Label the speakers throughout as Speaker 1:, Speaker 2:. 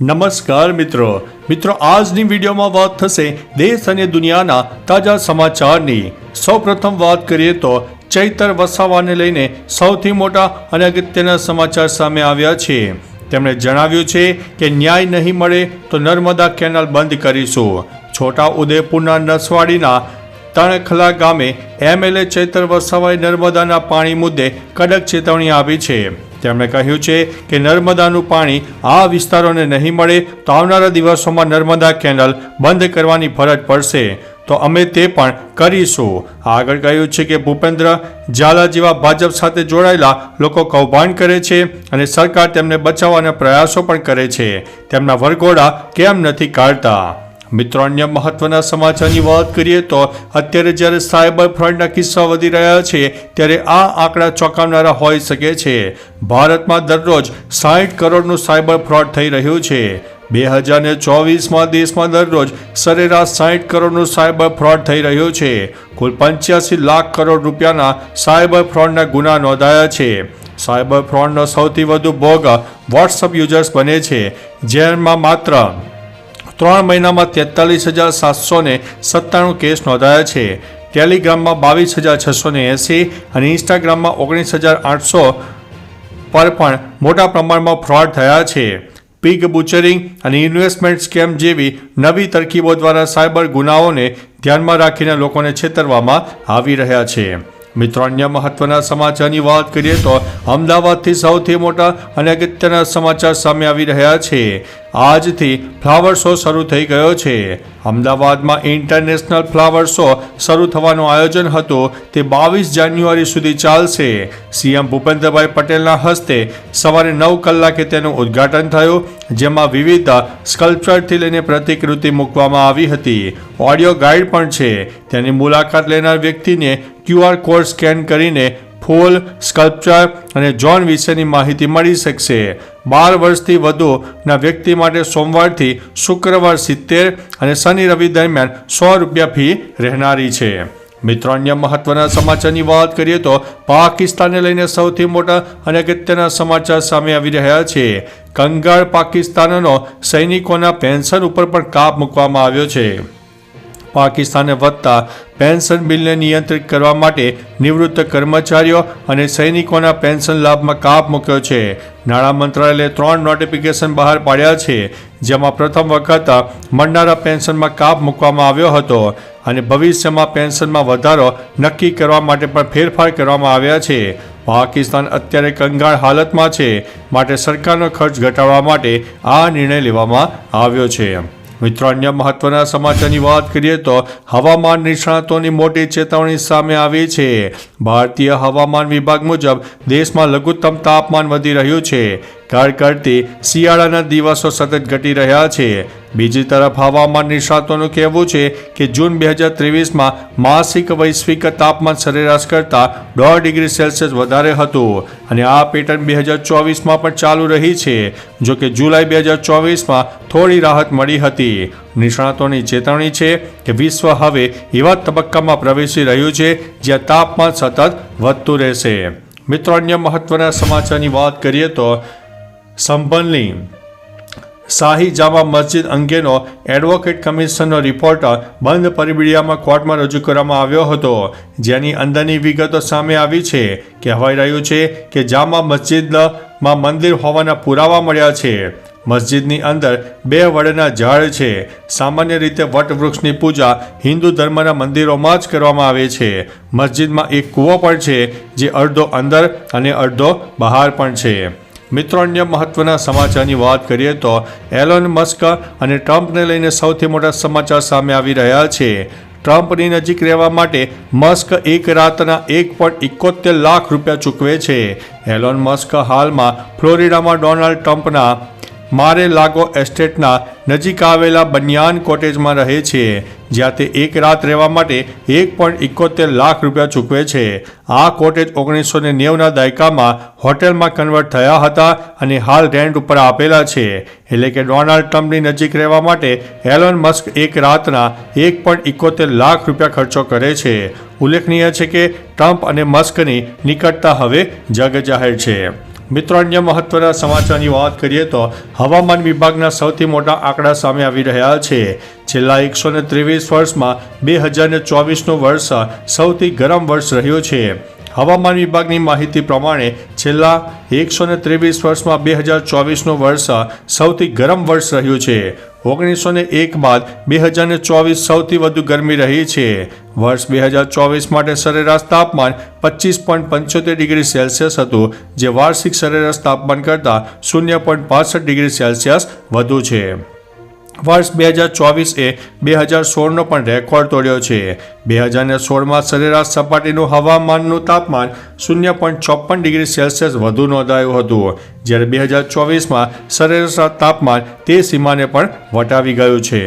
Speaker 1: નમસ્કાર મિત્રો. મિત્રો, આજની વિડીયોમાં વાત થશે દેશ અને દુનિયાના તાજા સમાચારની. સૌપ્રથમ વાત કરીએ તો ચૈતર વસાવાને લઈને સૌથી મોટા અને અગત્યના સમાચાર સામે આવ્યા છે. તેમણે જણાવ્યું છે કે ન્યાય નહીં મળે તો નર્મદા કેનાલ બંધ કરીશું. છોટા ઉદેપુરના નસવાડીના તણખલા ગામે એમએલએ ચૈતર વસાવાએ નર્મદાના પાણી મુદ્દે કડક ચેતવણી આપી છે. તેમણે કહ્યું છે કે નર્મદાનું પાણી આ વિસ્તારોને નહીં મળે તો આવનારા દિવસોમાં નર્મદા કેનાલ બંધ કરવાની ફરજ પડશે. તો અમે તે પણ કરીશું. આગળ કહ્યું છે કે ભૂપેન્દ્ર ઝાલા જેવા ભાજપ સાથે જોડાયેલા લોકો કૌભાંડ કરે છે અને સરકાર તેમને બચાવવાના પ્રયાસો પણ કરે છે. તેમના વરઘોડા કેમ નથી કાઢતા? મિત્રો અન્ય મહત્વના સમાચારની વાત કરીએ તો અત્યારે જ્યારે સાયબર ફ્રોડના કિસ્સા વધી રહ્યા છે, ત્યારે આ આંકડા ચોંકાવનારા હોઈ શકે છે. ભારતમાં દરરોજ સાઠ કરોડનું સાયબર ફ્રોડ થઈ રહ્યું છે. બે હજાર ને ચોવીસમાં દેશમાં દરરોજ સરેરાશ સાઠ કરોડનું સાયબર ફ્રોડ થઈ રહ્યું છે. કુલ પંચ્યાસી લાખ કરોડ રૂપિયાના સાયબર ફ્રોડના ગુના નોંધાયા છે. સાયબર ફ્રોડનો સૌથી વધુ ભોગ વોટ્સઅપ યુઝર્સ બને છે, જેમાં માત્ર ત્રણ મહિનામાં તેતાલીસ હજાર સાતસો સત્તાણું કેસ નોંધાયા છે. ટેલિગ્રામમાં બાવીસ હજાર છસો એંસી અને ઇન્સ્ટાગ્રામમાં ઓગણીસ હજાર આઠસો પર પણ મોટા પ્રમાણમાં ફ્રોડ થયા છે. પીગ બુચરિંગ અને ઇન્વેસ્ટમેન્ટ સ્કેમ જેવી નવી તરકીબો દ્વારા સાયબર ગુનાઓને ધ્યાનમાં રાખીને લોકોને છેતરવામાં આવી રહ્યા છે. મિત્રો અન્ય મહત્વના સમાચારની વાત કરીએ તો અમદાવાદથી સૌથી મોટા અને અગત્યના સમાચાર સામે આવી રહ્યા છે. આજથી ફ્લાવર શો શરૂ થઈ ગયો છે. અમદાવાદમાં ઇન્ટરનેશનલ ફ્લાવર શો શરૂ થવાનું આયોજન હતું. તે બાવીસ જાન્યુઆરી સુધી ચાલશે. સીએમ ભૂપેન્દ્રભાઈ પટેલના હસ્તે સવારે નવ કલાકે તેનું ઉદ્ઘાટન થયું, જેમાં વિવિધ સ્કલ્પચરથી લઈને પ્રતિકૃતિ મૂકવામાં આવી હતી. ઓડિયો ગાઈડ પણ છે. તેની મુલાકાત લેનાર વ્યક્તિને ક્યુઆર કોડ સ્કેન કરીને ફૂલ, સ્કલ્પચર અને જોન વિશેની માહિતી મળી શકશે. બાર વર્ષથી વધુના વ્યક્તિ માટે સોમવારથી શુક્રવાર સિત્તેર અને શનિ રવિ દરમિયાન સો રૂપિયા ફી રહેનારી છે. મિત્રો, અન્ય મહત્વના સમાચારની વાત કરીએ તો પાકિસ્તાનને લઈને સૌથી મોટા અને અગત્યના સમાચાર સામે આવી રહ્યા છે. કંગાળ પાકિસ્તાનનો સૈનિકોના પેન્શન ઉપર પણ કાપ મૂકવામાં આવ્યો છે. પાકિસ્તાને વધતા પેન્શન બિલને નિયંત્રિત કરવા માટે નિવૃત્ત કર્મચારીઓ અને સૈનિકોના પેન્શન લાભમાં કાપ મૂક્યો છે. નાણાં મંત્રાલયે ત્રણ નોટિફિકેશન બહાર પાડ્યા છે, જેમાં પ્રથમ વખત મળનારા પેન્શનમાં કાપ મૂકવામાં આવ્યો હતો અને ભવિષ્યમાં પેન્શનમાં વધારો નક્કી કરવા માટે પણ ફેરફાર કરવામાં આવ્યા છે. પાકિસ્તાન અત્યારે કંગાળ હાલતમાં છે, માટે સરકારનો ખર્ચ ઘટાડવા માટે આ નિર્ણય લેવામાં આવ્યો છે. મિત્રો અન્ય મહત્વના સમાચારની વાત કરીએ તો હવામાન નિષ્ણાતોની મોટી ચેતવણી સામે આવી છે. ભારતીય હવામાન વિભાગ મુજબ દેશમાં લઘુત્તમ તાપમાન વધી રહ્યું છે. કડકડતી શિયાળાના દિવસો સતત ઘટી રહ્યા છે. બીજી તરફ હવામાન નિષ્ણાતોનું કહેવું છે કે જૂન બે હજાર ત્રેવીસમાં માસિક વૈશ્વિક તાપમાન સરેરાશ કરતાં દોઢ ડિગ્રી સેલ્સિયસ વધારે હતું. અને આ પેટર્ન બે હજાર ચોવીસમાં પણ ચાલુ રહી છે, જો કે જુલાઈ બે હજાર ચોવીસમાં થોડી રાહત મળી હતી. નિષ્ણાતોની ચેતવણી છે કે વિશ્વ હવે એવા તબક્કામાં પ્રવેશી રહ્યું છે જ્યાં તાપમાન સતત વધતું રહેશે. મિત્રો, અન્ય મહત્વના સમાચારની વાત કરીએ તો સંભલની શાહી જામા મસ્જિદ અંગેનો એડવોકેટ કમિશનનો રિપોર્ટ બંધ પરિબીડિયામાં કોર્ટમાં રજૂ કરવામાં આવ્યો હતો. જેની અંદરની વિગતો સામે આવી છે. કહેવાઈ રહ્યું છે કે જામા મસ્જિદમાં મંદિર હોવાના પુરાવા મળ્યા છે. મસ્જિદની અંદર બે વડના ઝાડ છે. સામાન્ય રીતે વટવૃક્ષની પૂજા હિન્દુ ધર્મના મંદિરોમાં જ કરવામાં આવે છે. મસ્જિદમાં એક કૂવો પણ છે, જે અડધો અંદર અને અડધો બહાર પણ છે. મિત્રો અન્ય મહત્વના સમાચારની વાત કરીએ તો એલોન મસ્ક અને ટ્રમ્પને લઈને સૌથી મોટા સમાચાર સામે આવી રહ્યા છે. ટ્રમ્પની નજીક રહેવા માટે મસ્ક એક રાતના એક પોઈન્ટ એકોતેર લાખ રૂપિયા ચૂકવે છે. એલોન મસ્ક હાલમાં ફ્લોરિડામાં ડોનાલ્ડ ટ્રમ્પના મારે લાગો એસ્ટેટના નજીક આવેલા બનિયાન કોટેજમાં રહે છે. જ્યાં તે એક રાત રહેવા માટે એક પોઈન્ટ એકોતેર લાખ રૂપિયા ચૂકવે છે. આ કોટેજ ઓગણીસો ને નેવના દાયકામાં હોટેલમાં કન્વર્ટ થયા હતા અને હાલ રેન્ટ ઉપર આપેલા છે. એટલે કે ડોનાલ્ડ ટ્રમ્પની નજીક રહેવા માટે એલોન મસ્ક એક રાતના એક પોઈન્ટ એકોતેર લાખ રૂપિયા ખર્ચો કરે છે. ઉલ્લેખનીય છે કે ટ્રમ્પ અને મસ્કની નિકટતા હવે જગજાહેર છે. મિત્રો, અન્ય મહત્વના સમાચારની વાત કરીએ તો હવામાન વિભાગના સૌથી મોટા આંકડા સામે આવી રહ્યા છે. છેલ્લા એકસો ને ત્રેવીસ વર્ષમાં બે હજાર ને ચોવીસનું વર્ષ સૌથી ગરમ વર્ષ રહ્યું છે. હવામાન વિભાગની માહિતી પ્રમાણે છેલ્લા એકસો ને ત્રેવીસ વર્ષમાં બે હજાર ચોવીસનું વર્ષ સૌથી ગરમ વર્ષ રહ્યું છે. ઓગણીસો ને એક બાદ બે હજાર ને ચોવીસ સૌથી વધુ ગરમી રહી છે. વર્ષ બે હજાર ચોવીસ માટે સરેરાશ તાપમાન પચીસ પોઈન્ટ પંચોતેર ડિગ્રી સેલ્સિયસ હતું, જે વાર્ષિક સરેરાશ તાપમાન કરતાં શૂન્ય પોઈન્ટ પાસઠ ડિગ્રી સેલ્સિયસ વધુ છે. વર્ષ બે હજાર ચોવીસ એ બે હજાર સોળનો પણ રેકોર્ડ તોડ્યો છે. બે હજાર સોળમાં સરેરાશ સપાટીનું હવામાનનું તાપમાન શૂન્ય પોઈન્ટ ચોપન ડિગ્રી સેલ્સિયસ વધુ નોંધાયું હતું. જ્યારે બે હજાર ચોવીસમાં સરેરાશ તાપમાન તે સીમાને પણ વટાવી ગયું છે.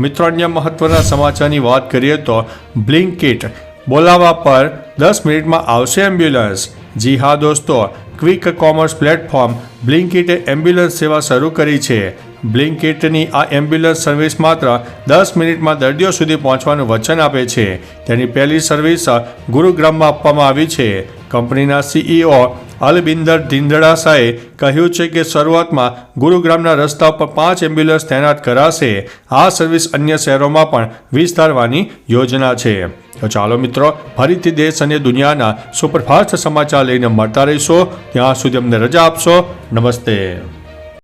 Speaker 1: મિત્રો, અન્ય મહત્વના સમાચારની વાત કરીએ તો બ્લિંકિટ બોલાવા પર દસ મિનિટમાં આવશે એમ્બ્યુલન્સ. જી હા દોસ્તો, ક્વિક કોમર્સ પ્લેટફોર્મ બ્લિંકિટે એમ્બ્યુલન્સ સેવા શરૂ કરી છે. બ્લિંકિટની આ એમ્બ્યુલન્સ સર્વિસ માત્ર દસ મિનિટમાં દર્દીઓ સુધી પહોંચવાનું વચન આપે છે. તેની પહેલી સર્વિસ ગુરુગ્રામમાં આપવામાં આવી છે. કંપનીના સીઈઓ અલબિંદર ધીંધડાસાએ કહ્યું છે કે શરૂઆતમાં ગુરુગ્રામના રસ્તા પર પાંચ એમ્બ્યુલન્સ તૈનાત કરાશે. આ સર્વિસ અન્ય શહેરોમાં પણ વિસ્તારવાની યોજના છે. તો ચાલો મિત્રો, ફરીથી દેશ અને દુનિયાના સુપરફાસ્ટ સમાચાર લઈને મળતા રહીશો. ત્યાં સુધી અમને રજા આપશો. નમસ્તે.